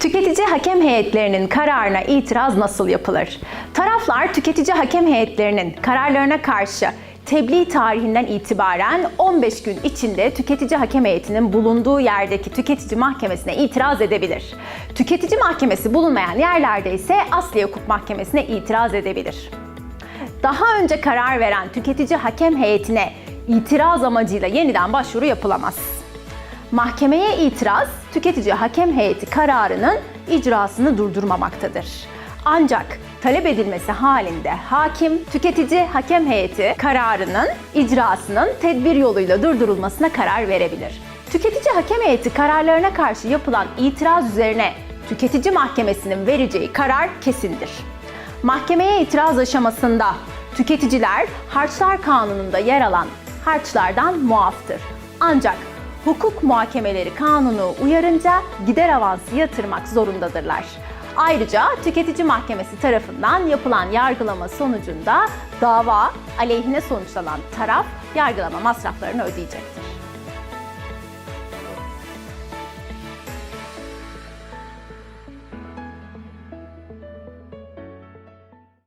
Tüketici hakem heyetlerinin kararına itiraz nasıl yapılır? Taraflar tüketici hakem heyetlerinin kararlarına karşı tebliğ tarihinden itibaren 15 gün içinde tüketici hakem heyetinin bulunduğu yerdeki tüketici mahkemesine itiraz edebilir. Tüketici mahkemesi bulunmayan yerlerde ise asli hukuk mahkemesine itiraz edebilir. Daha önce karar veren tüketici hakem heyetine itiraz amacıyla yeniden başvuru yapılamaz. Mahkemeye itiraz, tüketici hakem heyeti kararının icrasını durdurmamaktadır. Ancak talep edilmesi halinde hakim, tüketici hakem heyeti kararının icrasının tedbir yoluyla durdurulmasına karar verebilir. Tüketici hakem heyeti kararlarına karşı yapılan itiraz üzerine tüketici mahkemesinin vereceği karar kesindir. Mahkemeye itiraz aşamasında tüketiciler harçlar kanununda yer alan harçlardan muaftır. Ancak hukuk muhakemeleri kanunu uyarınca gider avansı yatırmak zorundadırlar. Ayrıca tüketici mahkemesi tarafından yapılan yargılama sonucunda dava aleyhine sonuçlanan taraf yargılama masraflarını ödeyecektir.